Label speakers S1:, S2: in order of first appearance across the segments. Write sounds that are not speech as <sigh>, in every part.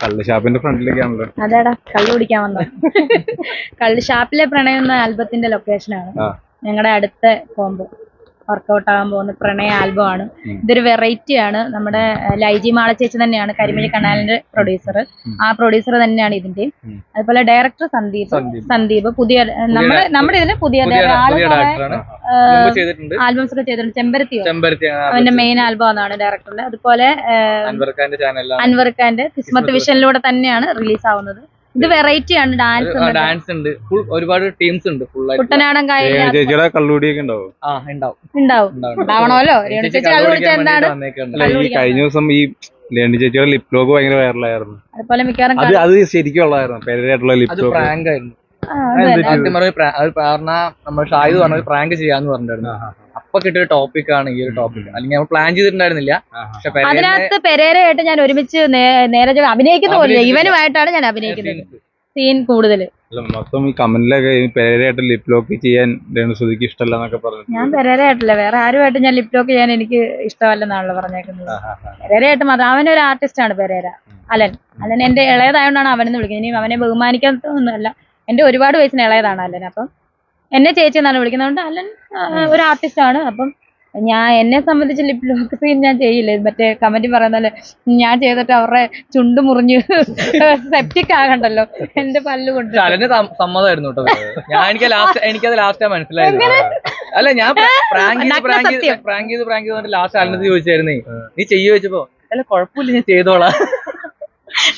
S1: കള്ള് ഷാപ്പിന്റെ ഫ്രണ്ടിലേക്കാണല്ലോ
S2: അതെടാ കള്ളു കുടിക്കാൻ വന്ന കള്ള് ഷാപ്പിലെ പ്രണയം എന്ന ആൽബത്തിന്റെ ലൊക്കേഷനാണ് ഞങ്ങളുടെ അടുത്ത കോംബോ. വർക്കൗട്ട് ആകാൻ പോകുന്ന പ്രണയ ആൽബം ആണ്. ഇതൊരു വെറൈറ്റി ആണ്. നമ്മുടെ ലൈജി മാള ചേച്ചി തന്നെയാണ് കരിമിഴി കനാലിന്റെ പ്രൊഡ്യൂസർ ആ പ്രൊഡ്യൂസർ തന്നെയാണ്
S1: ഇതിന്റെ.
S2: അതുപോലെ ഡയറക്ടർ സന്ദീപ്.
S3: സന്ദീപ്.
S2: പുതിയ നമ്മുടെ നമ്മുടെ ഇതിന് പുതിയ ആൽബംസ് ഒക്കെ ചെയ്തിട്ടുണ്ട്. ചെമ്പരത്തിയോ
S3: ചെമ്പരത്തി
S2: അവന്റെ മെയിൻ ആൽബം ആണ് ഡയറക്ടറിന്റെ അതുപോലെ അൻവർഖാന്റെ
S3: അൻവർ ഖാന്റെ
S2: കിസ്മത്ത് വിഷനിലൂടെ തന്നെയാണ് റിലീസ് ആവുന്നത്. ഇത് വെറൈറ്റി ആണ് ഡാൻസ്
S3: ഡാൻസ് ഉണ്ട്. ഫുൾ ഒരുപാട് ടീംസ് ഉണ്ട് ഫുൾ ആയിട്ട്.
S2: കുട്ടനാടൻ
S1: ചേച്ചിയുടെ കള്ളുകൂടിയൊക്കെ ഉണ്ടാവും?
S3: ആ ഉണ്ടാവും.
S2: ഉണ്ടാവും.
S3: ഉണ്ടാവും.
S2: ഉണ്ടാവണമല്ലോ. എന്താണ്
S1: അല്ല ഈ കഴിഞ്ഞ ദിവസം ഈ ലേണി ചേച്ചിയുടെ ലിപ് ലോക്ക് ഭയങ്കര വൈറലായിരുന്നു
S2: അതുപോലെ മിക്കവാറും
S1: അത് അത് ശരിക്കും ഉള്ളതായിരുന്നു. പേരായിട്ടുള്ള ലിപ്
S3: അത്
S1: ലോക്ക്
S3: പ്രാങ്ക് ആയിരുന്നു.
S2: ആ, അത്
S3: പറഞ്ഞ നമ്മൾ ഷാഹിദ് പറഞ്ഞത് പ്രാങ്ക് ചെയ്യാന്ന് പറഞ്ഞിട്ടുണ്ടായിരുന്നു. അപ്പൊ കിട്ടിയ ടോപ്പിക് ആണ് ഈ ഒരു ടോപ്പിക് അല്ലെങ്കിൽ നമ്മൾ പ്ലാൻ ചെയ്തിട്ടുണ്ടായിരുന്നില്ല. പക്ഷെ
S2: അതിനകത്ത് പെരേരയായിട്ട് ഞാൻ ഒരുമിച്ച് നേരെ അഭിനയിക്കുന്ന പോലെ ഇവനുമായിട്ടാണ് ഞാൻ അഭിനയിക്കുന്നത്. സീൻ കൂടുതൽ
S1: മൊത്തം ഈ കമന്റിലൊക്കെ ഈ പേരായിട്ട് ലിപ് ലോക്ക് ചെയ്യാൻ രേണുസുതിക്ക് ഇഷ്ടമല്ല എന്നൊക്കെ പറഞ്ഞു
S2: ഞാൻ പെരേരയായിട്ടില്ല. വേറെ ആരുമായിട്ട് ഞാൻ ലിപ് ലോക്ക് ചെയ്യാൻ എനിക്ക് ഇഷ്ടമല്ലെന്നാണല്ലോ പറഞ്ഞേക്കുന്നത്. പെരേരയായിട്ട് മാത്രം. അവനൊരു ആർട്ടിസ്റ്റ് ആണ് പെരേര. അലൻ. അലൻ എന്റെ ഇളയതായോണ്ടാണ് അവനെന്ന് വിളിക്കുന്നത്. ഇനി അവനെ ബഹുമാനിക്കാത്തൊന്നുമല്ല എന്റെ ഒരുപാട് വയസ്സിന് ഇളയതാണ് അലൻ. അപ്പം എന്നെ ചേച്ചി എന്നാണ് വിളിക്കുന്നത്. അതുകൊണ്ട് അലൻ ഒരു ആർട്ടിസ്റ്റ് ആണ്. അപ്പം ഞാൻ എന്നെ സംബന്ധിച്ച് ലിപ് ലോക്ക് സീൻ ഞാൻ ചെയ്യില്ലേ. മറ്റേ കമന്റ് പറയുന്ന പോലെ ഞാൻ ചെയ്തിട്ട് അവരുടെ ചുണ്ട് മുറിഞ്ഞ് <laughs> സെപ്റ്റിക് ആകണ്ടല്ലോ. എന്റെ പല്ല് കൊണ്ട്.
S3: ചലന് സമ്മതമായിരുന്നു കേട്ടോ. ഞാൻ എനിക്ക് ലാസ്റ്റ് എനിക്കത് ലാസ്റ്റ് മനസ്സിലായത്. അല്ല ഞാൻ പ്രാങ്ക് ചെയ്ത് പ്രാങ്ക് ചെയ്ത് പ്രാങ്ക് ചെയ്ത് പ്രാങ്ക് ചെയ്ത് ലാസ്റ്റ് അലനത് ചോദിച്ചായിരുന്നേ. നീ ചെയ്യ വെച്ചപ്പോ അല്ല കുഴപ്പമില്ല ഞാൻ ചെയ്തോളാം.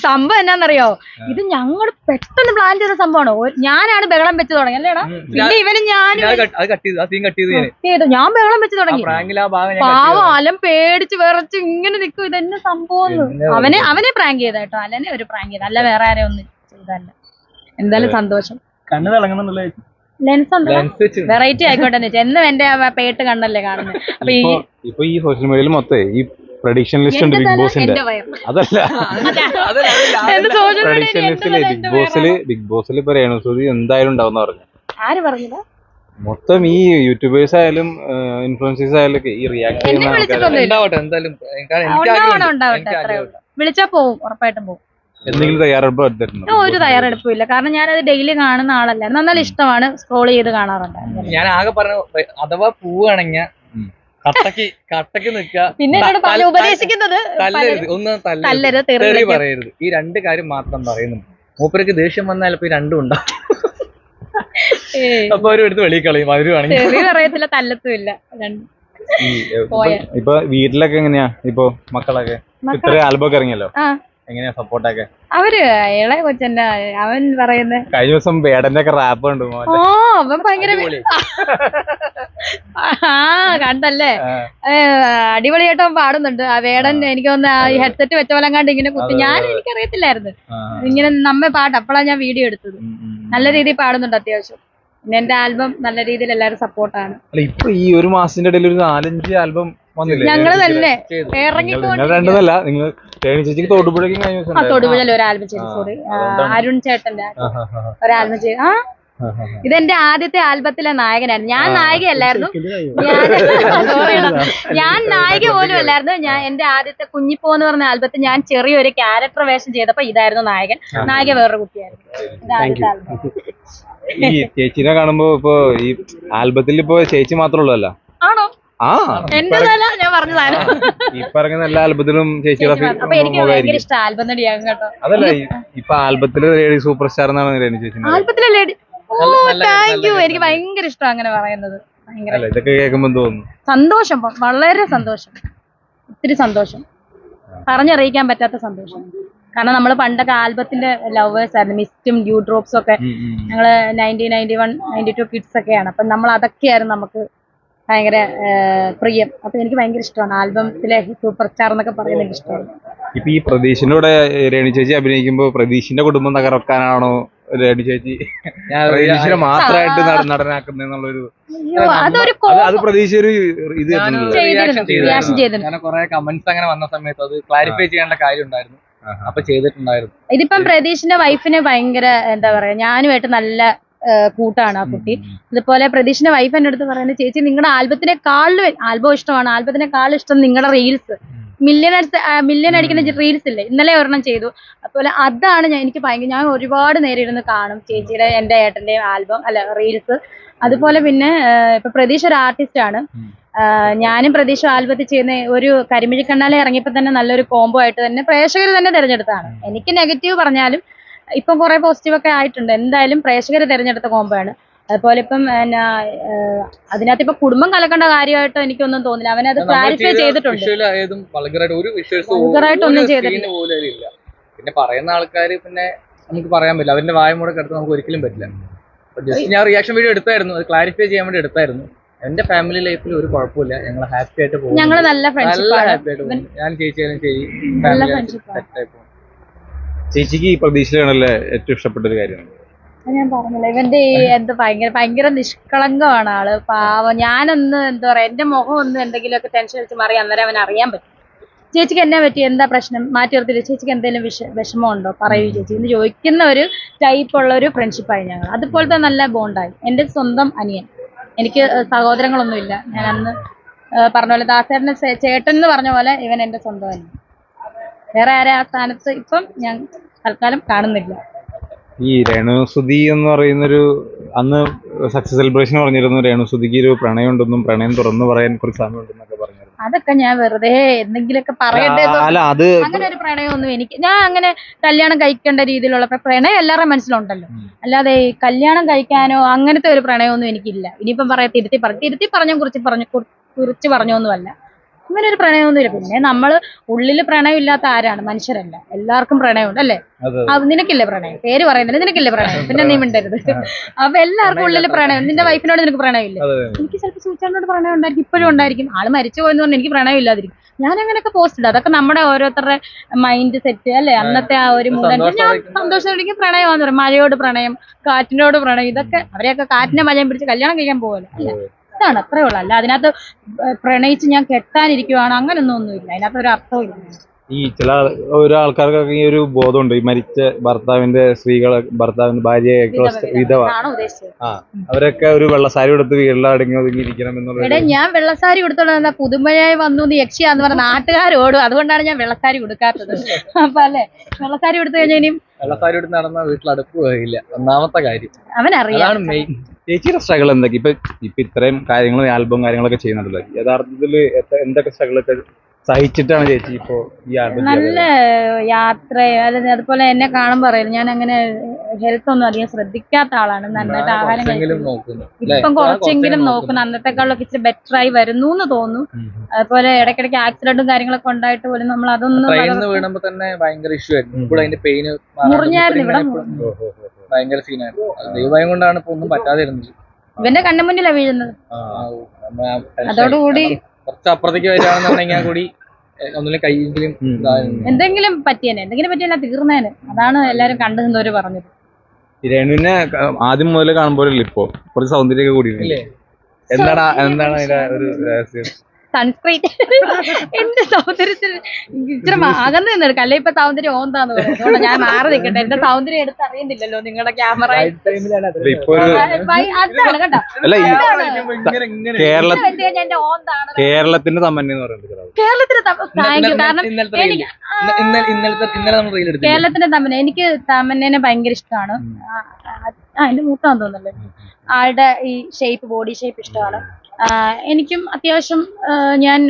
S2: സംഭവം എന്നാന്നറിയോ? ഇത് ഞങ്ങൾ പെട്ടെന്ന് പ്ലാൻ ചെയ്ത സംഭവമാണ്? ഒ- ഞാനാണ് ബഹളം വെച്ച് തുടങ്ങി അല്ലേടാ. പിന്നെ ഇവനും ഞാനും
S3: അത് കട്ട് ചെയ്തു ആ സീൻ കട്ട് ചെയ്ത് ഞാൻ
S2: ചെയ്തു. ഞാൻ ബഹളം വെച്ച് തുടങ്ങി.
S3: പ്രാങ്കിൽ ആ ഭാഗം ഞാൻ cut
S2: പാവം അലൻ പേടിച്ച് വിറച്ച് ഇങ്ങനെ നിൽക്കും ഇതെന്നെ സംഭവം
S3: എന്നെ
S2: അവനെ അവനെ പ്രാങ്ക് ചെയ്ത കേട്ടോ അലനെ ഒരു പ്രാങ്ക് ചെയ്ത അല്ല വേറെ ആരെ ഒന്നും ചെയ്തല്ല എന്തായാലും സന്തോഷം.
S4: കണ്ണ് തിളങ്ങുന്നുണ്ടല്ലോ
S2: ലെൻസ് ഉണ്ടല്ലോ
S3: Lens വെച്ച്.
S2: വെറൈറ്റി ആയിക്കോട്ടെ എന്ന് എന്റെ ആ പേട്ട് കണ്ടല്ലേ കാണുന്നത് അപ്പൊ ഈ
S1: ഇപ്പൊ ഇപ്പൊ ഈ സോഷ്യൽ മീഡിയയിൽ മൊത്തം ഈ പ്രഡിക്ഷൻ ലിസ്റ്റ് ഉണ്ട് ബിഗ് ബോസിന്റെ അതല്ല. പ്രഡിക്ഷൻ
S2: ലിസ്റ്റിൽ
S1: ബിഗ് ബോസിൽ ബിഗ് ബോസിൽ ഇപ്പൊ രേണു സുധി എന്തായാലും ഉണ്ടാവും പറഞ്ഞു.
S2: ആര് പറഞ്ഞത്?
S1: മൊത്തം ഈ യൂട്യൂബേഴ്സ് ആയാലും ഇൻഫ്ലുവൻസേഴ്സ് ആയാലും ഈ റിയാക്ട് ചെയ്യുന്ന
S2: വിളിച്ചാ പോവും ഉറപ്പായിട്ടും പോവും.
S1: എന്തെങ്കിലും തയ്യാറെടുപ്പ് എടുത്തിട്ടുണ്ടോ?
S2: ഞാൻ ഒരു തയ്യാറെടുപ്പും ഇല്ല കാരണം ഞാനത് ഡെയിലി കാണുന്ന ആളല്ല. നല്ല ഇഷ്ടമാണ്. സ്ക്രോൾ ചെയ്ത് കാണാറുണ്ട്.
S3: ഞാൻ ആകെ പറഞ്ഞു അഥവാ പോവുകയാണെങ്കിൽ. കട്ടക്ക് കട്ടക്ക് നിൽക്കുക.
S2: പിന്നെ എന്നോട് പറഞ്ഞു ഉപദേശിക്കുന്നത്
S3: തല്ലരുത്. ഒന്നും തല്ലരുത്.
S2: തെറി.
S3: പറയരുത്. ഈ രണ്ട് കാര്യം മാത്രം പറയുന്നു മൂപ്പരക്ക് ദേഷ്യം വന്നാൽ ഇപ്പൊ ഈ രണ്ടും ഉണ്ടാവും. അപ്പൊ അവരും എടുത്ത് വെളിയിൽ കളയും. അവരുവാണെങ്കിൽ
S2: തെറി പറയത്തില്ല തല്ലത്തും ഇല്ല രണ്ട്
S1: ഇപ്പൊ-. വീട്ടിലൊക്കെ എങ്ങനെയാ? ഇപ്പൊ മക്കളൊക്കെ? ഇത്ര ആൽബം ഇറങ്ങിയല്ലോ? എങ്ങനെയാ സപ്പോർട്ടൊക്കെ
S2: അവർ ഇളയ കൊച്ചന്റെ അവൻ പറയുന്നത്
S1: കഴിഞ്ഞ ദിവസം വേടന്റെ ഒക്കെ റാപ്പ് ഉണ്ട്
S2: ഓ അവൻ ഭയങ്കര ആ കണ്ടല്ലേ? അടിപൊളിയായിട്ട് അവൻ പാടുന്നുണ്ട്. ആ വേടൻ എനിക്ക് തോന്നുന്നു ആ ഈ ഹെഡ്സെറ്റ് വെച്ച പോലെ കണ്ട് ഇങ്ങനെ കുത്തി. ഞാൻ എനിക്കറിയത്തില്ലായിരുന്നു. ഇങ്ങനെ നമ്മെ പാട്ട് അപ്പോഴാണ് ഞാൻ വീഡിയോ എടുത്തത്. നല്ല രീതിയിൽ പാടുന്നുണ്ട് അത്യാവശ്യം. പിന്നെ എന്റെ ആൽബം നല്ല രീതിയിൽ എല്ലാവരും സപ്പോർട്ടാണ്
S1: അല്ല ഇപ്പൊ ഈ ഒരു മാസത്തിന്റെ ഇടയിൽ ഒരു നാലഞ്ച് ആൽബം
S2: ഞങ്ങൾ തന്നെ
S3: ചെയ്തു.
S1: നിങ്ങൾ ചേച്ചിക്ക് തോടുപുഴയ്ക്കും
S2: ആ. ഒരു ആൽബം
S1: ചേച്ചി
S2: സോറി അരുൺ ചേട്ടന്റെ ഒരു ആൽബം ചേച്ചി ആ. ഇതെന്റെ ആദ്യത്തെ ആൽബത്തിലെ നായകനായിരുന്നു. ഞാൻ. നായികയല്ലായിരുന്നു. ഞാൻ <laughs> നായിക പോലും അല്ലായിരുന്നു. ഞാൻ എന്റെ ആദ്യത്തെ കുഞ്ഞിപ്പോ എന്ന് പറഞ്ഞ ആൽബത്തിൽ ഞാൻ ചെറിയൊരു ക്യാരക്ടർ വേഷം ചെയ്തപ്പോ ഇതായിരുന്നു നായകൻ. നായിക വേറൊരു കുട്ടിയായിരുന്നു.
S1: ഈ ചേച്ചിനെ കാണുമ്പോ ഇപ്പൊ ഈ ആൽബത്തിൽ ഇപ്പൊ ചേച്ചി മാത്രമല്ലോ
S2: ആണോ?
S1: ആ.
S2: ഞാൻ പറഞ്ഞതാണ്.
S1: ഈ പറയുന്ന എല്ലാ ആൽബത്തിലും ചേച്ചിയുടെ
S2: ചേച്ചി മാത്രം. അപ്പൊ എനിക്ക് ഭയങ്കര
S1: മുഖമായിരിക്കും
S2: ഇഷ്ടം ആൽബം നടിയാകും കേട്ടോ.
S1: അതല്ല ഈ- ഇപ്പൊ ആൽബത്തിൽ ലേഡി സൂപ്പർ സ്റ്റാർ എന്നാണ് രേണു ചേച്ചി
S2: ആൽബത്തിലെ ലേഡി ഓ
S3: നല്ല- നല്ല-
S2: താങ്ക് യു
S3: നല്ല-
S2: എനിക്ക് ഭയങ്കര ഇഷ്ടം അങ്ങനെ പറയുന്നത്. ഭയങ്കര
S1: അല്ല ഇതൊക്കെ കേൾക്കുമ്പോ തോന്നുന്നു.
S2: സന്തോഷം വ- വളരെ സന്തോഷം. ഒത്തിരി സന്തോഷം. പറഞ്ഞറിയിക്കാൻ പറ്റാത്ത സന്തോഷം. കാരണം നമ്മൾ പണ്ടൊക്കെ ആൽബത്തിന്റെ ലവേഴ്സ് ആയിരുന്നു. മിസ്റ്റും ഡ്യൂ ഡ്രോപ്സും ഒക്കെ
S1: ഉം, ഉം.
S2: ഞങ്ങൾ ninety ninety one ninety two kids ഒക്കെയാണ്. അപ്പം നമ്മൾ അതൊക്കെയായിരുന്നു നമുക്ക് ഭയങ്കര പ്രിയം. അപ്പൊ എനിക്ക് ഭയങ്കര ഇഷ്ടമാണ്. ആൽബത്തിലെ സൂപ്പർ സ്റ്റാർ എന്നൊക്കെ പറയുന്നത് എനിക്ക് ഇഷ്ടമാണ്.
S1: ഇപ്പൊ ഈ പ്രതീഷിന്റെ കൂടെ രേണു ചേച്ചി അഭിനയിക്കുമ്പോ പ്രതീഷിന്റെ കുടുംബം തകർക്കാനാണോ രേണി ചേച്ചി?
S3: ഞാൻ
S1: പ്രതീഷിനെ മാത്രമായിട്ട് നട- നടനാക്കുന്നുള്ളൊരു അത് അത് പ്രതീക്ഷ ഒരു ഇത്
S3: കുറെ കമന്റ്സ് അങ്ങനെ വന്ന സമയത്ത് അത് ക്ലാരിഫൈ ചെയ്യേണ്ട കാര്യം ഉണ്ടായിരുന്നു. അപ്പൊ ചെയ്തിട്ടുണ്ടായിരുന്നു.
S2: ഇതിപ്പം പ്രതീഷിന്റെ വൈഫിന് ഭയങ്കര എന്താ പറയാ ഞാനുമായിട്ട് നല്ല കൂട്ടാണ് ആ കുട്ടി. അതുപോലെ പ്രതീഷിന്റെ വൈഫ് എന്റെ അടുത്ത് പറയുന്നത് ചേച്ചി നിങ്ങളുടെ ആൽബത്തിനെ ആൽബത്തിനെക്കാളും ആൽബം ഇഷ്ടമാണ്. ആൽബത്തിനെക്കാളും ഇഷ്ടം നിങ്ങളുടെ റീൽസ് മില്യൺ മില്യൺ അടിക്കുന്ന റീൽസ് ഇല്ലേ? ഇന്നലെ ഒരെണ്ണം ചെയ്തു. അതുപോലെ അതാണ് ഞാൻ എനിക്ക് ഭയങ്കര ഞാൻ ഒരുപാട് നേരം ഇരുന്ന് കാണും ചേച്ചിയുടെ എന്റെ ഏട്ടന്റെ ആൽബം അല്ല റീൽസ് അതുപോലെ പിന്നെ ഇപ്പൊ പ്രതീക്ഷ ഒരു ആർട്ടിസ്റ്റ് ആണ്. ഞാനും പ്രതീക്ഷ ആൽബത്തിൽ ചെയ്യുന്ന ഒരു കരിമിഴി കണ്ണാലെ ഇറങ്ങിയപ്പോൾ തന്നെ നല്ലൊരു കോംബോ ആയിട്ട് തന്നെ പ്രേക്ഷകർ തന്നെ തിരഞ്ഞെടുത്താണ് എനിക്ക് നെഗറ്റീവ് പറഞ്ഞാലും ഇപ്പം കുറേ പോസിറ്റീവ് ഒക്കെ ആയിട്ടുണ്ട്. എന്തായാലും പ്രേക്ഷകർ തിരഞ്ഞെടുത്ത കോംബോ ആണ്. അതുപോലെ ഇപ്പം എന്നാ, അതിനകത്ത് ഇപ്പൊ കുടുംബം കലക്കേണ്ട കാര്യമായിട്ടോ എനിക്കൊന്നും തോന്നില്ല. അവനത് ക്ലാരിഫൈ ചെയ്തിട്ടുണ്ട്. ഒന്നും ചെയ്തിട്ടില്ല.
S3: പിന്നെ പറയുന്ന ആൾക്കാർ പിന്നെ നമുക്ക് പറയാൻ പറ്റില്ല. അവന്റെ വായ മൂടെ കിടത്ത് നമുക്ക് ഒരിക്കലും പറ്റില്ല. ജസ്റ്റ് ഞാൻ റിയാക്ഷൻ വീഡിയോ എടുത്തായിരുന്നു. അത് ക്ലാരിഫൈ ചെയ്യാൻ വേണ്ടി എടുത്തായിരുന്നു. എന്റെ ഫാമിലി ലൈഫിൽ ഒരു കുഴപ്പമില്ല. ഞങ്ങൾ ഹാപ്പി ആയിട്ട് പോകും
S2: നല്ല
S3: ഹാപ്പി ആയിട്ട് പോകും ഞാൻ ചേച്ചിയാലും ശരി
S2: നല്ല
S3: ഫാമിലി സെറ്റ് ആയി പോകും
S1: ചേച്ചിക്ക് ഈ പ്രതീക്ഷയാണല്ലേ ഏറ്റവും ഇഷ്ടപ്പെട്ട ഒരു
S2: കാര്യമാണ് ഞാൻ പറഞ്ഞില്ല ഇവന്റെ ഈ എന്ത് ഭയങ്കര ഭയങ്കര നിഷ്കളങ്കമാണ് ആൾ. പാവം. ഞാനൊന്ന് എന്താ പറയാ എന്റെ മുഖം ഒന്ന് എന്തെങ്കിലുമൊക്കെ ടെൻഷൻ വെച്ച് മാറി അന്നേരം അവൻ അറിയാൻ പറ്റും. ചേച്ചിക്ക് എന്നെ പറ്റി എന്താ പ്രശ്നം? മാറ്റി നിർത്തില്ല ചേച്ചിക്ക് എന്തെങ്കിലും വിഷ വിഷമമുണ്ടോ? പറയൂ ചേച്ചി. എന്ന് ചോദിക്കുന്ന ഒരു ടൈപ്പ് ഉള്ള ഒരു ഫ്രണ്ട്ഷിപ്പായി ഞങ്ങൾ. അതുപോലത്തെ നല്ല ബോണ്ടായി എന്റെ സ്വന്തം അനിയൻ. എനിക്ക് സഹോദരങ്ങളൊന്നുമില്ല. ഞാൻ അന്ന് പറഞ്ഞ പോലെ ദാസേട്ടന് ചേ- ചേട്ടൻ എന്ന് പറഞ്ഞ പോലെ ഇവൻ എന്റെ സ്വന്തം അനിയൻ. വേറെ ആരെ ആ സ്ഥാനത്ത് ഇപ്പം ഞാൻ തൽക്കാലം കാണുന്നില്ല.
S1: ഈ രേണുസുതി എന്ന് പറയുന്നൊരു അന്ന് സക്സസ് സെലിബ്രേഷൻ പറഞ്ഞിരുന്നു. രേണുസുതിക്ക് ഒരു പ്രണയം ഉണ്ടെന്നും പ്രണയം തുറന്നു പറയാൻ കുറച്ച് സമയം ഉണ്ടെന്നൊക്കെ പറഞ്ഞിരുന്നു.
S2: അതൊക്കെ ഞാൻ വെറുതെ എന്തെങ്കിലുമൊക്കെ പറയട്ടെ എന്ന്
S1: അല്ല അത്
S2: അങ്ങനെ ഒരു പ്രണയമൊന്നും എനിക്ക് ഞാൻ അങ്ങനെ കല്യാണം കഴിക്കേണ്ട രീതിയിലുള്ള പ്ര- പ്രണയം എല്ലാവരുടെ മനസ്സിലുണ്ടല്ലോ. അല്ലാതെ ഈ കല്യാണം കഴിക്കാനോ അങ്ങനത്തെ ഒരു പ്രണയമൊന്നും എനിക്കില്ല. ഇനിയിപ്പം പറയാം തിരുത്തി പറഞ്ഞു തിരുത്തി പറഞ്ഞു കുറിച്ച് പറഞ്ഞു കുറിച്ച് പറഞ്ഞൊന്നുമല്ല അങ്ങനെ ഒരു പ്രണയമൊന്നുമില്ല പിന്നെ നമ്മൾ ഉള്ളിൽ പ്രണയം ഇല്ലാത്ത ആരാണ്? മനുഷ്യരല്ല. എല്ലാവർക്കും പ്രണയമുണ്ട് അല്ലേ?
S1: അത്
S2: നിനക്കില്ലേ പ്രണയം? പേര് പറയുന്നില്ല. നിനക്കില്ലേ പ്രണയം? പിന്നെ നീ മിണ്ടരുത്. അപ്പൊ എല്ലാവർക്കും ഉള്ളിൽ പ്രണയം. നിന്റെ വൈഫിനോട് നിനക്ക് പ്രണയമില്ല? എനിക്ക് ചിലപ്പോൾ സൂചാനോട് പ്രണയം ഉണ്ടായിരിക്കും ഇപ്പോഴും ഉണ്ടായിരിക്കും. ആൾ മരിച്ചു പോയെന്ന് പറഞ്ഞാൽ എനിക്ക് പ്രണയം ഇല്ലാതിരിക്കും. ഞാൻ അങ്ങനെയൊക്കെ പോസ്റ്റ് ഇടും. അതൊക്കെ നമ്മുടെ ഓരോരുത്തരുടെ മൈൻഡ് സെറ്റ് അല്ലെ? അന്നത്തെ ആ ഒരു മൂഡ് ഞാൻ സന്തോഷത്തോടെ പ്രണയമാന്ന് പറയും. മഴയോട് പ്രണയം കാറ്റിനോട് പ്രണയം. ഇതൊക്കെ അവരെയൊക്കെ കാറ്റിനെ മഴയും പിടിച്ച് കല്യാണം കഴിക്കാൻ പോകല്ലോ അല്ല? ഇതാണ് അത്രേ ഉള്ളൂ. അല്ല അതിനകത്ത് പ്രണയിച്ച് ഞാൻ കെട്ടാനിരിക്കുവാണ് അങ്ങനൊന്നും ഒന്നുമില്ല. അതിനകത്ത് ഒരു അർത്ഥമില്ല
S1: ഈ ചില ഓരോ ആൾക്കാർക്കൊക്കെ ഈ ഒരു ബോധമുണ്ട്. ഈ മരിച്ച ഭർത്താവിന്റെ സ്ത്രീകളെ ഭർത്താവിന്റെ ഭാര്യയെ വിധവ. ആ അവരൊക്കെ ഒരു വെള്ളസാരി കൊടുത്ത് വീട്ടിലടങ്ങി ഒതുങ്ങി ഇരിക്കണം എന്നുള്ളത്
S2: എടാ ഞാൻ വെള്ളസാരി കൊടുത്തോളാം പുതുമഴയായി വന്നു നീ യക്ഷിയാന്ന് പറഞ്ഞ നാട്ടുകാരോടും അതുകൊണ്ടാണ് ഞാൻ വെള്ളസാരി കൊടുക്കാത്തത് അപ്പൊ അല്ലേ? വെള്ളസാരി കൊടുത്തു കഴിഞ്ഞാൽ ഇനിയും
S3: വെള്ളസാരി എടുത്ത് നടന്ന വീട്ടിൽ അടുപ്പ് പോയില്ല. ഒന്നാമത്തെ കാര്യം.
S2: അവനറിയാം.
S3: അതാണ് മെയിൻ
S1: ചേച്ചിയുടെ സ്ട്രഗിൾ എന്തൊക്കെ? ഇപ്പൊ ഇപ്പൊ ഇത്രയും കാര്യങ്ങൾ ആൽബം കാര്യങ്ങളൊക്കെ ചെയ്യുന്നുണ്ടല്ലോ. യഥാർത്ഥത്തിൽ എന്തൊക്കെ സ്ട്രഗിൾ ഒക്കെ സഹിച്ചിട്ടാണ് ചേച്ചി ഇപ്പോ ഈ ആൽബം
S2: നല്ല യാത്ര അതുപോലെ എന്നെ കാണുമ്പോൾ അറിയാം. ഞാൻ അങ്ങനെ ഹെൽത്ത് ഒന്നും അധികം ശ്രദ്ധിക്കാത്ത ആളാണ്. നന്നായിട്ട് ആഹാരം? ഇപ്പം കുറച്ചെങ്കിലും നോക്കുന്നു. അന്നത്തെക്കാളൊക്കെ ഇച്ചിരി ബെറ്റർ ആയി വരുന്നു എന്ന് തോന്നുന്നു അതുപോലെ ഇടയ്ക്കിടയ്ക്ക് ആക്സിഡന്റും കാര്യങ്ങളൊക്കെ ഉണ്ടായിട്ട് പോലും നമ്മൾ അതൊന്നും മുറിഞ്ഞായിരുന്നു. ഇവിടെ
S3: ഭയങ്കര സീനായിരുന്നു ദൈവം കൊണ്ടാണ് ഇപ്പൊ ഒന്നും പറ്റാതിരുന്നത്.
S2: ഇവന്റെ കണ്ണു മുന്നിലാ വീഴുന്നത്. അതോടുകൂടി
S3: കുറച്ച് അപ്പുറത്തേക്ക് വരികയാണെന്നുണ്ടെങ്കിൽ കൂടി ഒന്നിലും കയ്യെങ്കിലും
S2: എന്തെങ്കിലും പറ്റിയേനെ എന്തെങ്കിലും പറ്റിയല്ല തീർന്നേനെ. അതാണ് എല്ലാരും കണ്ടു നിന്നവര് പറഞ്ഞത്.
S1: രേണുവിനെ ആദ്യം മുതൽ കാണുമ്പോഴല്ലേ ഇപ്പൊ? കുറച്ച് സൗന്ദര്യമൊക്കെ കൂടി
S3: ഇല്ലേ?
S1: എന്താണ് എന്താണ് അതിന്റെ ഒരു രഹസ്യം?
S2: സൺസ്ക്രീൻ. എന്റെ സൗന്ദര്യത്തിൽ ഇച്ചിരി അകന്നു നിന്നെടുക്കാം. അല്ലെ ഇപ്പൊ സൗന്ദര്യം ഓന്താന്ന് പറയുന്നത്? ഞാൻ മാറി നിൽക്കട്ടെ എന്റെ സൗന്ദര്യം എടുത്ത് അറിയുന്നില്ലല്ലോ നിങ്ങളുടെ ക്യാമറ അതാണ് കേട്ടോ.
S1: കേരള
S2: എന്റെ ഓന്താണ്
S1: കേരളത്തിന്റെ തമ്മന്നെ എന്ന് പറയുന്നത് ഒരാൾ.
S2: കേരളത്തിന് താങ്ക് യു കാരണം
S3: ഇന്നലത്തെ
S2: എനിക്ക്
S3: ഇന്നലെ ഇന്നലെ നമ്മൾ റീൽ എടുത്തു
S2: കേരളത്തിന്റെ തമ്മന എനിക്ക് തമന്നേനെ ഭയങ്കര ഇഷ്ടമാണ്. ആ എന്റെ മൂത്താന്ന് തോന്നുന്നല്ലേ ആളുടെ ഈ ഷേപ്പ് ബോഡി ഷേപ്പ് ഇഷ്ടമാണ്. എനിക്കും അത്യാവശ്യം ഞാൻ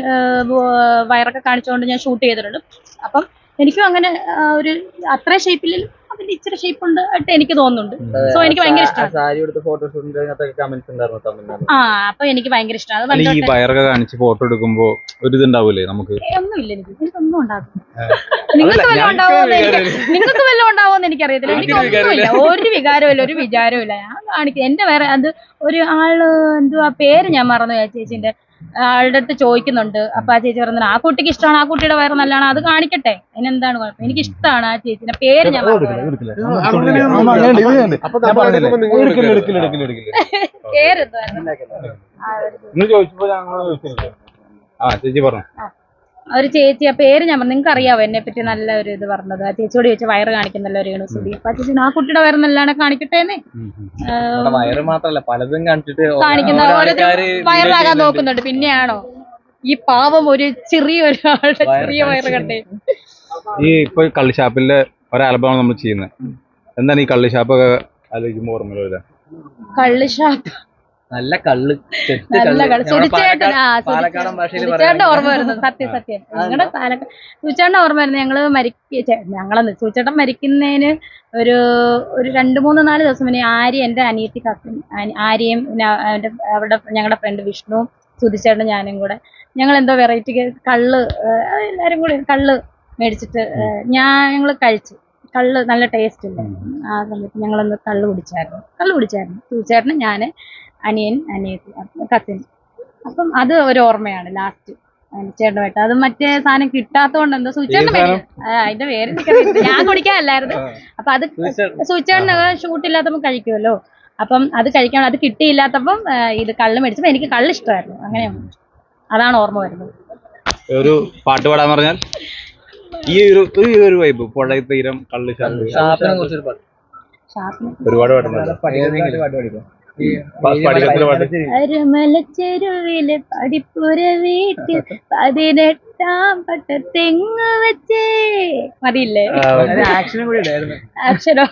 S2: വയറൊക്കെ കാണിച്ചുകൊണ്ട് ഞാൻ ഷൂട്ട് ചെയ്തിട്ടുണ്ട്. അപ്പം എനിക്കും അങ്ങനെ ഒരു അത്ര ഷേപ്പിൽ അതിന്റെ ഇച്ചിരി ഷേപ്പ് ഉണ്ട് ആയിട്ട് എനിക്ക് തോന്നുന്നുണ്ട്. സോ എനിക്ക് ഭയങ്കര ഇഷ്ടമാണ്
S3: സാരി എടുത്ത് ഫോട്ടോഷൂട്ടിന്റെ അതിനകത്തൊക്കെ കമന്റ്സ് ഉണ്ടായിരുന്നു
S2: ആ അപ്പൊ എനിക്ക് ഭയങ്കര ഇഷ്ടമാണ് അത്
S1: അല്ല ഈ
S2: പണ്ടോട്ടെ
S1: വയറൊക്കെ കാണിച്ച് ഫോട്ടോ എടുക്കുമ്പോ ഒരു ഇതുണ്ടാവൂലേ നമുക്ക്?
S2: ഏ, ഒന്നുമില്ല എനിക്ക്. എനിക്കൊന്നും ഉണ്ടാകും നിങ്ങൾക്ക് വല്ലതും ഉണ്ടാവുമെന്ന് എനിക്ക് നിങ്ങൾക്ക് വല്ലതും ഉണ്ടാവുമെന്ന് എനിക്കറിയത്തില്ല. എനിക്ക് ഒന്നുമില്ല ഒരു വികാരമില്ല ഒരു വിചാരമില്ല ഞാൻ കാണിക്കും. എന്റെ വേറെ അത് ഒരു ആൾ എന്തുവാ പേര് ഞാൻ മറന്നു പോയി ആ ചേച്ചിന്റെ. ആളുടെ അടുത്ത് ചോദിക്കുന്നുണ്ട് അപ്പൊ ആ ചേച്ചി പറയുന്നത് ആ കുട്ടിക്ക് ഇഷ്ടമാണ് ആ കുട്ടിയുടെ വയറ് നല്ലതാണ് അത് കാണിക്കട്ടെ? അതിനെന്താണ് കുഴപ്പം? എനിക്ക് ഇഷ്ടമാണ് ആ ചേച്ചിന്റെ പേര് ഞാൻ? <laughs> ആ
S1: ചേച്ചി പറഞ്ഞു.
S2: ഒരു ചേച്ചി ആ പേര് ഞാൻ പറഞ്ഞു നിങ്ങൾക്ക് അറിയാവോ എന്നെ പറ്റി നല്ല ഒരു ഇത് പറഞ്ഞത്? ആ ചേച്ചിയോട് ചോദിച്ചു വയറ് കാണിക്കുന്നല്ലോ ഒരു യൂണിവേഴ്സിറ്റി അപ്പൊ ആ ചേച്ചി ആ കുട്ടിയുടെ വയറ് നല്ലാണ് കാണിക്കട്ടെ എന്നേ
S3: വയറ് മാത്രല്ല പലതും കാണിച്ചിട്ട്
S2: കാണിക്കുന്ന
S3: ഓരോ
S2: ഓരോരുത്തർ വയറിലാകാൻ നോക്കുന്നുണ്ട്. പിന്നെയാണോ? ഈ പാവം ഒരു ചെറിയ ഒരാളുടെ ചെറിയ വയറ് കണ്ടേ.
S1: ഈ ഇപ്പൊ കള്ളിഷാപ്പിന്റെ ഒരാൽബമാണ് നമ്മൾ ചെയ്യുന്നത്. എന്താണ് ഈ കള്ളിഷാപ്പൊക്കെ ആലോചിക്കുമ്പോൾ ഓർമ്മ വരിക?
S2: കള്ളിഷാപ്പ്
S3: നല്ല കള്ള്
S2: നല്ല
S3: കള്ള്.
S2: സുധിച്ചേട്ടൻ സുധിച്ചേട്ടന്റെ ഓർമ്മ വരുന്നത്. സത്യം സത്യം. ഞങ്ങളുടെ പാലക്കാട് സുധിച്ചേട്ടന്റെ ഓർമ്മ വരുന്നത് ഞങ്ങൾ മരിക്ക ഞങ്ങളെന്ന് സുധിച്ചേട്ടൻ മരിക്കുന്നതിന് ഒരു ഒരു രണ്ട് മൂന്ന് നാല് ദിവസം മുന്നേ ആര്യ എന്റെ അനിയത്തി കസിൻ ആര്യയും പിന്നെ അവന്റെ അവിടെ ഞങ്ങളുടെ ഫ്രണ്ട് വിഷ്ണുവും സുധിച്ചേട്ടനും ഞാനും കൂടെ. ഞങ്ങൾ എന്തോ വെറൈറ്റി കള്ള് എല്ലാരും കൂടി കള്ള് മേടിച്ചിട്ട് ഞാൻ ഞങ്ങൾ കഴിച്ചു. കള്ള് നല്ല ടേസ്റ്റ് ഉണ്ട് ആ സമയത്ത് ഞങ്ങളൊന്ന് കള്ള് കുടിച്ചായിരുന്നു. കള്ള് കുടിച്ചായിരുന്നു. സുധിച്ചേട്ടനും ഞാൻ അനിയൻ അനിയത്തി കസിൻ. അപ്പം അത് ഒരു ഓർമ്മയാണ് ലാസ്റ്റ് ചേട്ടനുമായിട്ട്. അത് മറ്റേ സാധനം കിട്ടാത്തോണ്ട് എന്തോ സൂചേട്ടൻ
S1: ഏത്
S2: അതിന്റെ പേര് ഞാൻ കുടിക്കാനല്ലായിരുന്നു. അപ്പൊ അത്. സൂചേട്ടന് ഷൂട്ട് ഇല്ലാത്തപ്പം കഴിക്കുമല്ലോ. അപ്പം അത് കഴിക്കാൻ അത് കിട്ടിയില്ലാത്തപ്പം ഇത് കള്ള് മേടിച്ചപ്പോ എനിക്ക് കള്ള് ഇഷ്ടമായിരുന്നു അങ്ങനെ അതാണ് ഓർമ്മ വരുന്നത്.
S1: ഒരു പാട്ട് പാടാൻ പറഞ്ഞാൽ ഈ ഒരു ഈ ഒരു വൈബ് പുഴ തീരം കള്ളിഷാപ്പ്
S3: ഷാപ്പിനെ കുറിച്ചൊരു പാട്ട്.
S1: ഒരുപാട് പാടുന്നുണ്ട്.
S2: അരമലച്ചെരുവിൽ പടിപ്പുര വീട്ടിൽ പതിനെട്ടാം പട്ട തെങ്ങ് വെച്ചേ. മതിയില്ലേ?
S3: ഒരു ആക്ഷനും കൂടി ഉണ്ടായിരുന്നു.
S2: അക്ഷരോ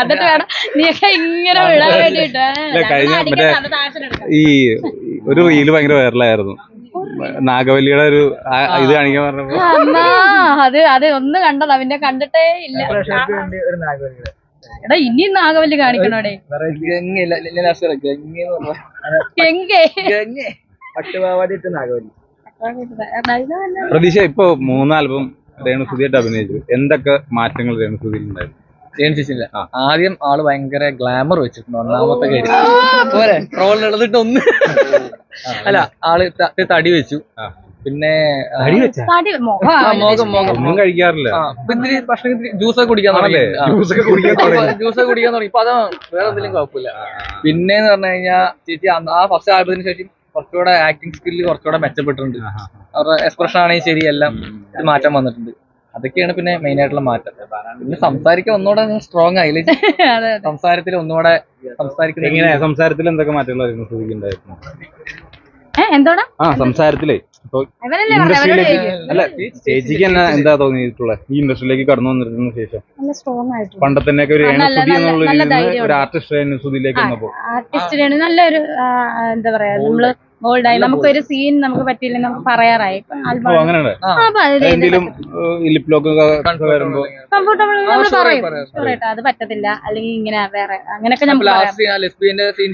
S2: എന്നിട്ട് വേണം. നീയൊക്കെ ഇങ്ങനെ വിടാൻ വേണ്ടിട്ട്.
S1: ഈ ഒരു റീൽ ഭയങ്കര വൈറലായിരുന്നു. നാഗവല്ലിയുടെ ഒരു ഇത് കാണിക്കാൻ പറഞ്ഞപ്പോ.
S2: അമ്മാ അത് അത് ഒന്ന് കണ്ടത്. അവന്റെ കണ്ടിട്ടേ ഇല്ല. എടാ ഇനിയും നാഗവല്ലി കാണിക്കണോടെ?
S1: പ്രതീക്ഷ ഇപ്പൊ മൂന്നാൽബം രേണുസുതിയായിട്ട് അഭിനയിച്ചു. എന്തൊക്കെ മാറ്റങ്ങൾ രേണുസുതിയിൽ ഉണ്ടായിരുന്നു?
S3: ആദ്യം ആൾ ഭയങ്കര ഗ്ലാമർ വെച്ചിട്ടുണ്ട്. ഒന്നാമത്തെ കാര്യം പോരെ ട്രോളിനുള്ളതിട്ട് ഒന്ന് അല്ല ആൾ തടി വെച്ചു. പിന്നെ
S1: ഒന്നും കഴിക്കാറില്ല.
S3: ഇത്തിരി ജ്യൂസൊക്കെ കുടിക്കാൻ
S1: ജ്യൂസ് ജ്യൂസൊക്കെ കുടിക്കാൻ തുടങ്ങി.
S3: ജ്യൂസൊക്കെ കുടിക്കാൻ തുടങ്ങി. ഇപ്പൊ അതാണ് വേറെ എന്തെങ്കിലും കുഴപ്പമില്ല. പിന്നെ എന്ന് പറഞ്ഞു കഴിഞ്ഞാൽ ചേച്ചി ആ ഫസ്റ്റ് ആൽബത്തിന് ശേഷം കുറച്ചുകൂടെ ആക്ടിങ് സ്കില്ല് കുറച്ചുകൂടെ മെച്ചപ്പെട്ടിട്ടുണ്ട്. അവരുടെ എക്സ്പ്രഷൻ ആണെങ്കിൽ ശരി എല്ലാം ഇത് മാറ്റം വന്നിട്ടുണ്ട്. അതൊക്കെയാണ് പിന്നെ മെയിൻ ആയിട്ടുള്ള മാറ്റം. പിന്നെ സംസാരിക്കാൻ ഒന്നുകൂടെ സ്ട്രോങ് ആയില്ലേ? <laughs>
S2: അതെ അതെ.
S3: സംസാരത്തിൽ ഒന്നുകൂടെ സംസാരിക്കുന്നത്
S1: എങ്ങനെ സംസാരത്തിൽ എന്തൊക്കെ
S2: എന്തോടാ?
S1: ആ സംസാരത്തിലേ. അല്ല ചേച്ചിക്ക് എന്താ തോന്നിയിട്ടുള്ളത് ഈ ഇൻഡസ്ട്രിയിലേക്ക് കടന്നു വന്നിരുന്ന ശേഷം?
S2: ആയിട്ട്
S1: ഒരു
S2: നല്ല-
S1: എന്നുള്ള ഒരു ആർട്ടിസ്റ്റ് വന്നപ്പോ
S2: ആർട്ടിസ്റ്റിനാണ് നല്ലൊരു എന്താ പറയാ നമ്മൾ ബോൾഡായി നമുക്കൊരു സീൻ നമുക്ക് പറ്റിയില്ല നമുക്ക് പറയാറായി. കംഫർട്ടബിൾ നമ്മൾ പറയും. അത് പറ്റത്തില്ല. അല്ലെങ്കിൽ ഇങ്ങനെ വേറെ അങ്ങനെയൊക്കെ നമുക്ക്
S3: ലെസ്ബിയന്റെ സീൻ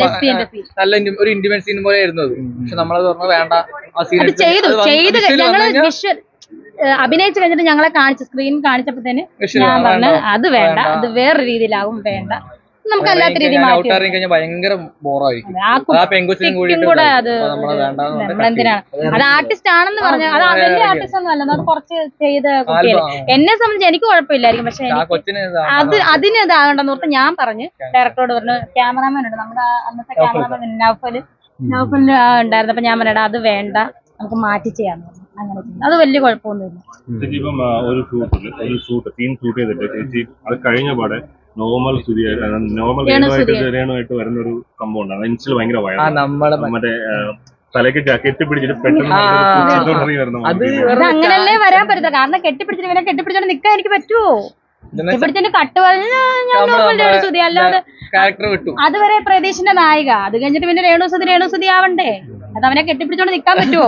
S2: ലെസ്ബിയന്റെ സീൻ
S3: നല്ല ഒരു ഇന്റിമേറ്റ് സീൻ പോലെ ആയിരുന്നു അത്. പക്ഷെ നമ്മളത് പറഞ്ഞു വേണ്ട. ആ സീൻ
S2: ചെയ്തു ചെയ്ത് ഞങ്ങൾ വിഷ്വൽ അഭിനയിച്ചു കഴിഞ്ഞിട്ട് ഞങ്ങളെ കാണിച്ചു സ്ക്രീൻ കാണിച്ചപ്പോ തന്നെ ഞാൻ പറഞ്ഞു അത് വേണ്ട
S3: വേണ്ട.
S2: അത് വേറെ രീതിയിലാവും വേണ്ട. നമുക്ക് അല്ലാത്ത രീതി മാറ്റി
S3: ഔട്ട് ഇറങ്ങി കഴിഞ്ഞാൽ ബോറായിരിക്കും.
S2: ആ
S3: ആ പെങ്കൊച്ചിനും
S2: കൂടെ അത്
S3: നമ്മളെ വേണ്ട
S2: നമ്മളെന്തിനാണ് അത് ആർട്ടിസ്റ്റ് ആണെന്ന് പറഞ്ഞു അത് വലിയ ആർട്ടിസ്റ്റ് ഒന്നും അല്ല അത് കുറച്ച് ചെയ്ത കുട്ടിയല്ലേ? എന്നെ സംബന്ധിച്ച് എനിക്ക് കുഴപ്പമില്ലായിരിക്കും. പക്ഷെ അത് അതിന് ഇതാകണ്ടെന്ന് ഓർത്ത് ഞാൻ പറഞ്ഞു ഡയറക്ടറോട് പറഞ്ഞു ക്യാമറാമാൻ ഉണ്ട്. നമ്മുടെ അന്നത്തെ ക്യാമറാമാൻ നൗഫൽ നൗഫലിന് ഉണ്ടായിരുന്നു. അപ്പൊ ഞാൻ പറഞ്ഞാ അത് വേണ്ട. നമുക്ക് മാറ്റി ചെയ്യാന്ന് പറഞ്ഞു അങ്ങനെ അത് വലിയ കുഴപ്പമൊന്നുമില്ല.
S4: ഒരു ഷൂട്ടിൽ ഒരു ഷൂട്ട് തീം ഷൂട്ട് ചെയ്തിട്ട് ചേച്ചി അത് കഴിഞ്ഞ പാടെ നോർമൽ സ്തുതി നോർമൽ
S2: രേണു
S4: രേണുമായിട്ട് വരുന്ന ഒരു സംഭവം ഉണ്ടാണ് ഇൻസ്റ്റൽ ഭയങ്കര വയറാണ് മറ്റേ തലയ്ക്ക് കെട്ടിപ്പിടിച്ചിട്ട് പെട്ടെന്ന്
S3: അത്
S2: അങ്ങനല്ലേ വരാൻ പറ്റുന്നത് കാരണം കെട്ടിപ്പിടിച്ചിട്ട് ഇവനെ കെട്ടിപ്പിടിച്ചോണ്ട് നിക്കാൻ എനിക്ക് പറ്റുമോ കെട്ടിപ്പിടിച്ചിട്ട് കട്ട് പറഞ്ഞ സുധി അല്ലാതെ അതുവരെ പ്രതീക്ഷിന്റെ നായിക. അത് കഴിഞ്ഞിട്ട് പിന്നെ രേണുസുതി രേണുസുതി ആവണ്ടേ? അത് അവനെ കെട്ടിപ്പിടിച്ചോണ്ട് നിക്കാൻ പറ്റുമോ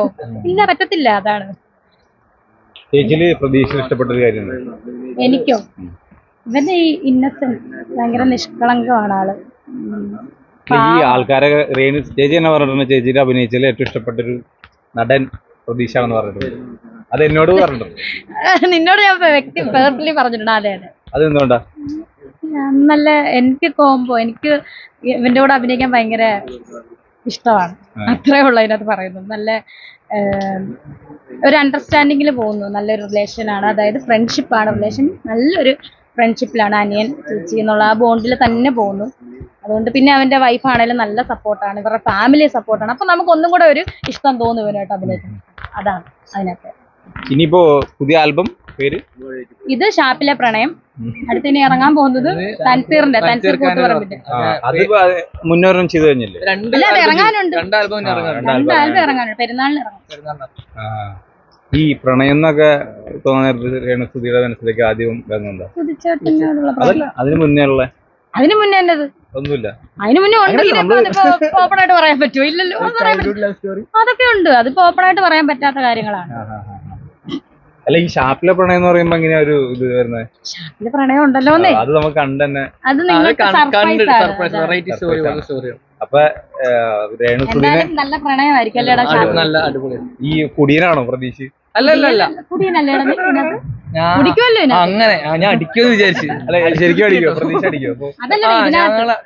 S2: ഇല്ല പറ്റത്തില്ല. അതാണ്.
S1: ചേച്ചിയിൽ പ്രതീക്ഷ ഇഷ്ടപ്പെട്ട ഒരു കാര്യം
S2: എനിക്കോ ഇവന്റെ ഈ ഇന്നസെന്റ് ഭയങ്കര നിഷ്കളങ്കമാണ് ആൾ.
S1: ഈ ആൾക്കാരെ റേണു ചേച്ചി എന്നെ പറഞ്ഞിട്ടുണ്ട് ചേച്ചിയുടെ അഭിനയിച്ചതിൽ ഏറ്റവും ഇഷ്ടപ്പെട്ട ഒരു നടൻ പ്രതീക്ഷ എന്ന് പറഞ്ഞിട്ടുണ്ട്. അത് എന്നോട് പറഞ്ഞിട്ടുണ്ട്. <laughs>
S2: നിന്നോട് ഞാൻ വ്യക്തി പേഴ്സണലി പറഞ്ഞിട്ടുണ്ട് അതെ അതെ.
S1: അത് എന്തുകൊണ്ടാ?
S2: ഞാൻ നല്ല എനിക്ക് കോംബോ എനിക്ക് ഇവന്റെ കൂടെ അഭിനയിക്കാൻ ഭയങ്കര ഇഷ്ടമാണ്. അത്രേ ഉള്ളൂ അതിനകത്ത് പറയുന്നു നല്ല ഒരു അണ്ടർസ്റ്റാൻഡിങ്ങിൽ പോകുന്നു. നല്ലൊരു റിലേഷനാണ് അതായത് ഫ്രണ്ട്ഷിപ്പാണ് റിലേഷൻ നല്ലൊരു ഫ്രണ്ട്ഷിപ്പിലാണ് അനിയൻ ചേച്ചി എന്നുള്ള ആ ബോണ്ടിൽ തന്നെ പോകുന്നു. അതുകൊണ്ട് പിന്നെ അവന്റെ വൈഫ് ആണെങ്കിലും നല്ല സപ്പോർട്ടാണ് ഇവരുടെ ഫാമിലി സപ്പോർട്ടാണ് അപ്പൊ നമുക്ക് ഒന്നും കൂടെ ഒരു ഇഷ്ടം തോന്നും ഇവനായിട്ട് അഭിനയിക്കാൻ. അതാണ് അതിനൊക്കെ.
S1: ഇനിയിപ്പോ പുതിയ ആൽബം പേര്?
S2: ഇത് ഷാപ്പിലെ പ്രണയം. അടുത്ത് ഇനി ഇറങ്ങാൻ പോകുന്നത് തൻസീറിന്റെ തൻസീർ കൂത്തുപറമ്പിന്റെ
S1: മുന്നോരം ചെയ്തു കഴിഞ്ഞില്ലേ?
S2: ഇറങ്ങാനുണ്ട്.
S3: രണ്ട് ആൽബം ഇറങ്ങാനുണ്ട്.
S2: പെരുന്നാളിന് ഇറങ്ങും.
S1: ഈ പ്രണയം എന്നൊക്കെ തോന്നുന്ന സ്തുതിയുടെ മനസ്സിലേക്ക് ആദ്യം വരുന്നുണ്ടോ. അതിന് മുന്നേ ഉള്ള
S2: അതിന് മുന്നേ എന്നത്
S1: ഒന്നുമില്ല.
S2: അതിന് മുന്നേ ഉണ്ടെങ്കിൽ ഓപ്പൺ ആയിട്ട് പറയാൻ പറ്റുമോ? ഇല്ലല്ലോ പറയാൻ അതൊക്കെ ഉണ്ട്. അതിപ്പോ ഓപ്പൺ ആയിട്ട് പറയാൻ പറ്റാത്ത കാര്യങ്ങളാണ്.
S1: അല്ല ഈ ഷാപ്പിലെ പ്രണയം എന്ന് പറയുമ്പോ എങ്ങനെയാ ഒരു ഇത് വരുന്നത്?
S2: ഷാപ്പിലെ പ്രണയം ഉണ്ടല്ലോ
S1: അത് നമുക്ക് കണ്ട് തന്നെ
S2: അത് നിങ്ങൾക്ക്
S3: കണ്ട് കണ്ട്
S2: surprise
S3: surprise variety story
S1: Surprise
S3: സ്റ്റോറിയാണ്
S1: അപ്പൊ രേണുസുതിനെ
S2: നല്ല പ്രണയമായിരിക്കും
S1: ഈ കുടിയനാണോ പ്രതീക്ഷ?
S3: അല്ല അല്ല അല്ല
S2: കുടിയനല്ലേടാ നീ
S3: ഞാൻ
S2: കുടിക്കുമല്ലോ
S3: ആ, അങ്ങനെ. ഞാൻ അടിക്കുമെന്ന് വിചാരിച്ചു.
S1: അല്ല ശരിക്കും അടിക്കോ പ്രതീക്ഷ അടിക്കോ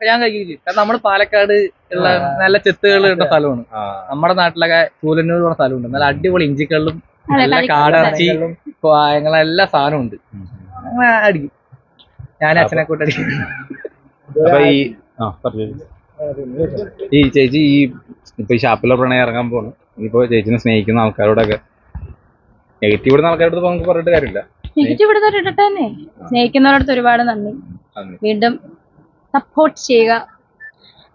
S3: ഞാൻ കഴിക്കും കാരണം നമ്മൾ പാലക്കാട് ഉള്ള നല്ല ചെത്തുകൾ ഉള്ള സ്ഥലമാണ്. നമ്മുടെ നാട്ടിലൊക്കെ കൂലന്നൂർ പറഞ്ഞ സ്ഥലമുണ്ട്. നല്ല അടിപൊളി ഇഞ്ചിക്കള്ളും നല്ല. കാടിറച്ചി ഞങ്ങളെ എല്ലാ സാധനവും ഉണ്ട്. അങ്ങനെ അടിക്കും. ഞാൻ അച്ഛനെ കൂട്ടി അടിക്കും.
S1: അപ്പൊ ഈ ആ പറഞ്ഞു ഈ ചേച്ചി ഈ ഇപ്പൊ ഈ ഷാപ്പിലെ പ്രണയം ഇറങ്ങാൻ പോകുന്നു ഇപ്പൊ ചേച്ചിനെ സ്നേഹിക്കുന്ന ആൾക്കാരോടൊക്കെ നെഗറ്റീവ് ഇടുന്ന ആൾക്കാരുടെ നമുക്ക് പറഞ്ഞിട്ട് കാര്യമില്ല.
S2: നെഗറ്റീവ് എടുത്തിട്ട് അടുത്ത് തന്നെ. സ്നേഹിക്കുന്നവരടുത്ത് ഒരുപാട് നന്ദി. വീണ്ടും സപ്പോർട്ട് ചെയ്യുക.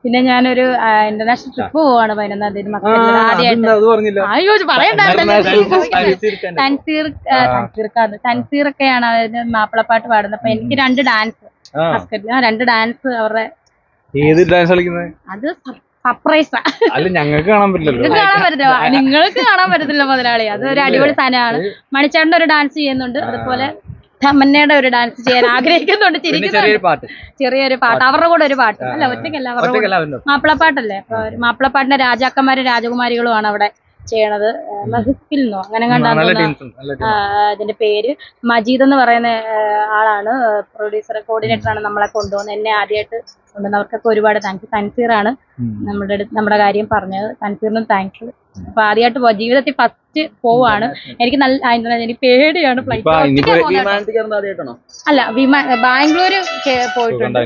S2: പിന്നെ ഞാനൊരു ഇന്റർനാഷണൽ ട്രിപ്പ് പോവാണ് പതിനൊന്നാം തീയതി മക്കളുടെ ആദ്യമായിട്ട്.
S1: അത് പറഞ്ഞില്ല.
S2: അയ്യോ
S1: International
S2: തൻസീർ തൻസീർക്കാണ് തൻസീറൊക്കെയാണ് അതിന് മാപ്പിളപ്പാട്ട് പാടുന്നത്. അപ്പൊ എനിക്ക് രണ്ട് ഡാൻസ് രണ്ട് ഡാൻസ് അവരുടെ
S1: ഏത് ഡാൻസ് കളിക്കുന്നത്?
S2: അത് സർപ്രൈസാ
S1: അല്ല ഞങ്ങൾക്ക് കാണാൻ പറ്റില്ലല്ലോ.
S2: നിങ്ങൾക്ക് കാണാൻ പറ്റില്ല നിങ്ങൾക്ക് കാണാൻ പറ്റത്തില്ല മുതലാളി. അത് ഒരു അടിപൊളി സാധനമാണ്. മണിച്ചേട്ടന്റെ ഒരു ഡാൻസ് ചെയ്യുന്നുണ്ട്. അതുപോലെ തമന്നയുടെ ഒരു ഡാൻസ് ചെയ്യാൻ ആഗ്രഹിക്കുന്നുണ്ട്. ചിരിക്കുന്നുണ്ട്.
S3: ചെറിയൊരു പാട്ട്.
S2: അവരുടെ കൂടെ ഒരു പാട്ട്. അല്ല ഒറ്റയ്ക്കല്ല അവരുടെ മാപ്പിളപ്പാട്ടല്ലേ? മാപ്പിളപ്പാട്ടിന്റെ രാജാക്കന്മാരും രാജകുമാരികളുമാണ് അവിടെ ചെയ്യണത്. മഹിഫിൽന്നോ അങ്ങനെ കണ്ടാണ് ഇതിന്റെ പേര് മജീദ് എന്ന് പറയുന്ന ആളാണ്. പ്രൊഡ്യൂസർ കോർഡിനേറ്റർ ആണ് നമ്മളെ കൊണ്ടുപോകുന്നത് എന്നെ ആദ്യമായിട്ട് കൊണ്ടുവന്ന് അവർക്കൊക്കെ ഒരുപാട് താങ്ക്സ് തൻസീറാണ് നമ്മുടെ അടുത്ത് നമ്മുടെ കാര്യം പറഞ്ഞത്. തൻസീറിനും താങ്ക്സ് അപ്പൊ ആദ്യമായിട്ട് പോ- ജീവിതത്തിൽ ഫസ്റ്റ് പോവാണ്. എനിക്ക് നല്ല എനിക്ക് പേടിയാണ് ഫ്ലൈറ്റ് അല്ല വിമാ ബാംഗ്ലൂര് പോയിട്ടുണ്ട്.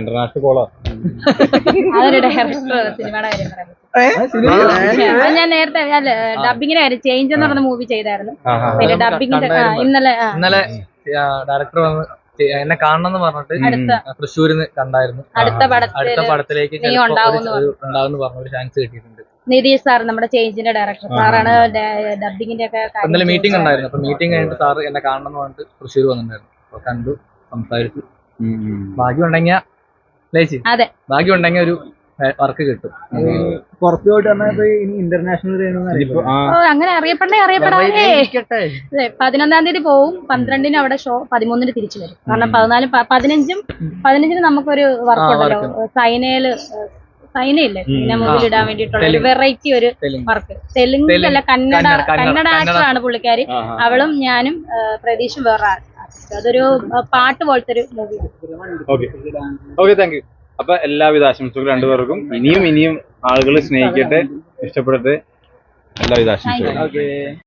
S2: അതൊരു ഡയറക്ടർ സിനിമയുടെ കാര്യം പറയാൻ ഞാൻ നേരത്തെ അല്ല ഡബിങ്ങിന്റെ കാര്യം ചേഞ്ച് എന്ന് പറഞ്ഞ മൂവി ചെയ്തായിരുന്നു. പിന്നെ ഡബിങ്ങിന്റെ ഇന്നലെ
S3: ഇന്നലെ ഡയറക്ടർ വന്ന് എന്നെ കാണണം എന്ന് പറഞ്ഞിട്ട്
S2: അടുത്ത
S3: തൃശ്ശൂരിന്ന് കണ്ടായിരുന്നു.
S2: അടുത്ത
S3: അടുത്ത പടത്തിലേക്ക്
S2: നീ
S3: ചിലപ്പോ ഒരു-
S2: ഉണ്ടാവുമെന്ന്
S3: പറഞ്ഞ. ഒരു ചാൻസ് കിട്ടിയിട്ടുണ്ട്.
S2: നിതീഷ് സാർ നമ്മുടെ ചേഞ്ചിന്റെ ഡയറക്ടർ സാറാണ് ഡബിങ്ങിന്റെ ഒക്കെ
S3: ഇന്നലെ മീറ്റിംഗ്. ഉണ്ടായിരുന്നു. അപ്പൊ മീറ്റിംഗ് കഴിഞ്ഞിട്ട് സാർ എന്നെ കാണണം എന്ന് പറഞ്ഞിട്ട് തൃശ്ശൂർ വന്നിട്ടുണ്ടായിരുന്നു. അപ്പൊ കണ്ടു സംസാരിച്ചു. ഭാഗ്യം ഉണ്ടെങ്കിൽ
S2: അതെ.
S3: ഭാഗ്യം ഉണ്ടെങ്കിൽ ഒരു വർക്ക് കിട്ടും.
S5: പുറത്തു പോയിട്ട് ഇന്റർനാഷണൽ
S2: അങ്ങനെ അറിയപ്പെടേ. അറിയപ്പെടാനേ അതെ പതിനൊന്നാം തീയതി പോവും പന്ത്രണ്ടിന് അവിടെ ഷോ പതിമൂന്നിന് തിരിച്ചു വരും. കാരണം പതിനാലും പതിനഞ്ചും പതിനഞ്ചിന് നമുക്കൊരു വർക്ക് ഉണ്ടല്ലോ സൈനയിൽ സൈനയില്ലേ. മൂവിൽ ഇടാൻ വേണ്ടിട്ടുള്ള ഒരു വെറൈറ്റി ഒരു വർക്ക് തെലുങ്ക്
S3: തെലുങ്ക്.
S2: അല്ല കന്നഡ
S3: കന്നഡ,
S2: ആക്ടറാണ്. പുള്ളിക്കാരി. അവളും ഞാനും പ്രതീക്ഷ പ്രതീഷും വേറെ അതൊരു പാട്ട് പോലത്തെ ഒരു movie
S1: okay okay thank you അപ്പൊ എല്ലാവിധ ആശംസകളും രണ്ടുപേർക്കും. ഇനിയും ഇനിയും ആളുകൾ സ്നേഹിക്കട്ടെ ഇഷ്ടപ്പെടട്ടെ. എല്ലാവിധ ആശംസകളും.